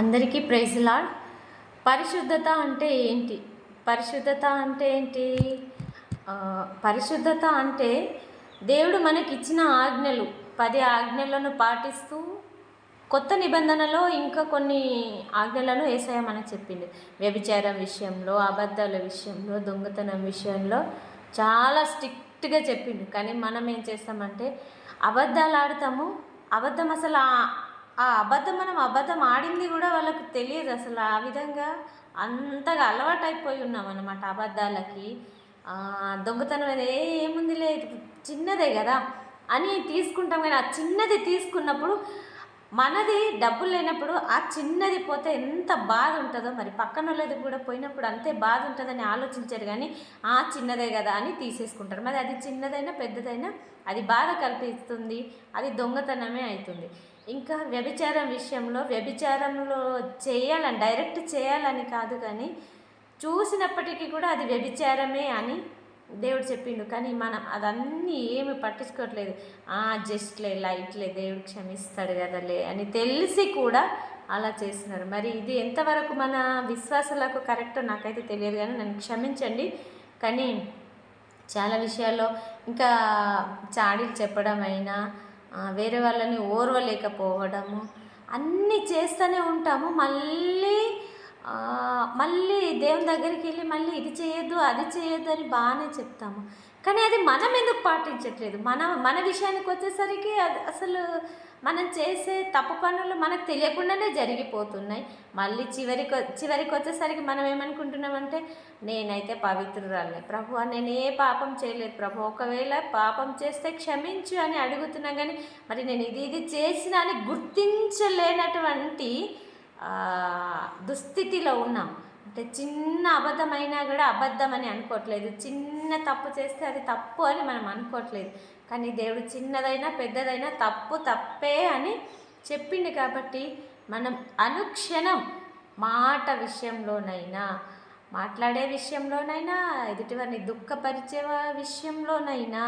అందరికీ ప్రైజ్లాడ్ పరిశుద్ధత అంటే ఏంటి? పరిశుద్ధత అంటే ఏంటి? పరిశుద్ధత అంటే దేవుడు మనకిచ్చిన ఆజ్ఞలు. పది ఆజ్ఞలను పాటిస్తూ కొత్త నిబంధనలో ఇంకా కొన్ని ఆజ్ఞలను ఏసయ్య మనకు చెప్పింది వ్యభిచారం విషయంలో అబద్ధాల విషయంలో దొంగతనం విషయంలో చాలా స్ట్రిక్ట్గా చెప్పిండు. కానీ మనం ఏం చేస్తామంటే అబద్ధాలు ఆడతాము. అబద్ధం అసలు ఆ- అబద్ధం మనం అబద్ధం ఆడింది కూడా వాళ్ళకు తెలియదు అసలు. ఆ విధంగా అంతగా అలవాటైపోయి ఉన్నాం అన్నమాట అబద్ధాలకి దొంగతనం అనేది "ఏ, ఏముంది లేదు చిన్నదే కదా అని తీసుకుంటాం కానీ ఆ చిన్నది తీసుకున్నప్పుడు మనది డబ్బులు లేనప్పుడు ఆ చిన్నది పోతే ఎంత బాధ ఉంటుందో మరి. పక్కన వాళ్ళది కూడా పోయినప్పుడు అంతే బాధ ఉంటుందని ఆలోచించారు కానీ ఆ చిన్నదే కదా అని తీసేసుకుంటారు. మరి అది చిన్నదైనా పెద్దదైనా అది బాధ కల్పిస్తుంది అది దొంగతనమే అవుతుంది ఇంకా వ్యభిచారం విషయంలో వ్యభిచారంలో చేయాలని డైరెక్ట్ చేయాలని కాదు కానీ చూసినప్పటికీ కూడా అది వ్యభిచారమే అని దేవుడు చెప్పిండు. కానీ మనం అదన్నీ ఏమి పట్టించుకోవట్లేదు. ఆ జస్ట్లే లైట్లే దేవుడు క్షమిస్తాడు కదలే అని తెలిసి కూడా అలా చేస్తున్నారు. మరి ఇది ఎంతవరకు మన విశ్వాసాలకు కరెక్టో నాకైతే తెలియదు కానీ నన్ను క్షమించండి. కానీ చాలా విషయాల్లో ఇంకా చాడీలు చెప్పడం అయినా వేరే వాళ్ళని ఓర్వలేకపోవడము అన్నీ చేస్తూనే ఉంటాము. మళ్ళీ మళ్ళీ దేవుని దగ్గరికి వెళ్ళి మళ్ళీ ఇది చేయొద్దు అది చేయొద్దు అని బాగానే చెప్తాము. కానీ అది మనం ఎందుకు పాటించట్లేదు? మన మన విషయానికి వచ్చేసరికి అది అసలు మనం చేసే తప్పు పనులు మనకు తెలియకుండానే జరిగిపోతున్నాయి. మళ్ళీ చివరికి వ- చివరికి వచ్చేసరికి మనం ఏమనుకుంటున్నామంటే నేనైతే పవిత్రురాలే ప్రభు నేను ఏ పాపం చేయలేదు. ప్రభు ఒకవేళ పాపం చేస్తే క్షమించు అని అడుగుతున్నా కానీ మరి నేను ఇది ఇది చేసిన అని గుర్తించలేనటువంటి దుస్థితిలో ఉన్నాం. అంటే చిన్న అబద్ధమైనా కూడా అబద్ధం అని అనుకోవట్లేదు చిన్న తప్పు చేస్తే అది తప్పు అని మనం అనుకోవట్లేదు కానీ దేవుడు చిన్నదైనా పెద్దదైనా తప్పు తప్పే అని చెప్పింది కాబట్టి మనం అనుక్షణం మాట విషయంలోనైనా మాట్లాడే విషయంలోనైనా ఎదుటివారిని దుఃఖపరిచే విషయంలోనైనా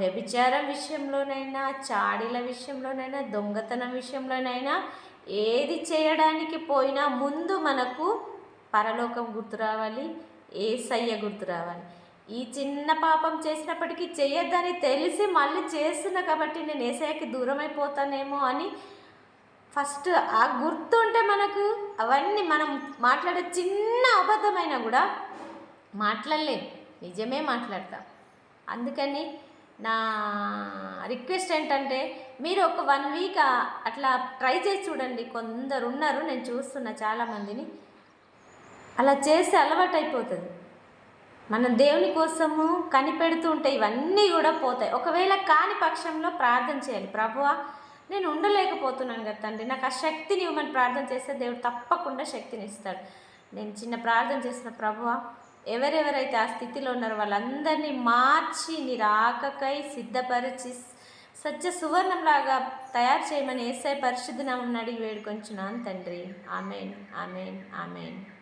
వ్యభిచారం విషయంలోనైనా చాడీల విషయంలోనైనా దొంగతనం విషయంలోనైనా ఏది చేయడానికి పోయినా ముందు మనకు పరలోకం గుర్తు రావాలి ఏసయ్య గుర్తు రావాలి. ఈ చిన్న పాపం చేసినప్పటికీ చేయొద్దని తెలిసి మళ్ళీ చేస్తున్నా కాబట్టి నేను ఏసయ్యకి దూరం అయిపోతానేమో అని ఫస్ట్ ఆ గుర్తు ఉంటే మనకు అవన్నీ మనం మాట్లాడే చిన్న అబద్ధమైనా కూడా మాట్లాడలేం. నిజమే మాట్లాడతాం. అందుకని నా రిక్వెస్ట్ ఏంటంటే మీరు ఒక వన్ వీక్ అట్లా ట్రై చేసి చూడండి. కొందరు ఉన్నారు నేను చూస్తున్నా చాలామందిని. అలా చేస్తే అలవాటు అయిపోతుంది మనం దేవుని కోసము కనిపెడుతూ ఉంటే ఇవన్నీ కూడా పోతాయి. ఒకవేళ కాని పక్షంలో ప్రార్థన చేయాలి. ప్రభువా నేను ఉండలేకపోతున్నాను కదా తండ్రి. నాకు ఆ శక్తిని ఇవ్వమని ప్రార్థన చేస్తే దేవుడు తప్పకుండా శక్తిని ఇస్తాడు. నేను చిన్న ప్రార్థన చేసిన ప్రభువా ఎవరెవరైతే ఆ స్థితిలో ఉన్నారో వాళ్ళందరినీ మార్చి నీ రాకకై సిద్ధపరిచి సత్య సువర్ణంలాగా తయారు చేయమని ఏసై పరిశుద్ధ నామం అడిగి వేడుకొంచున్నాను తండ్రి. Amen amen amen.